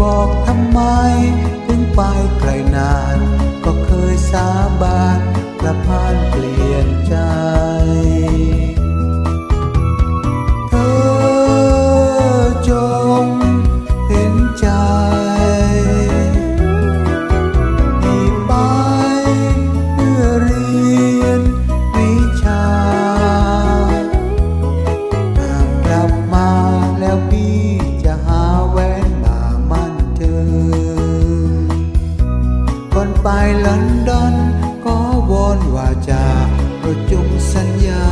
บอกทำไม ถึงไปไกลนาน ก็เคยสาบานประพัน ลอนดอน ก็วอนว่าจะประจุสัญญา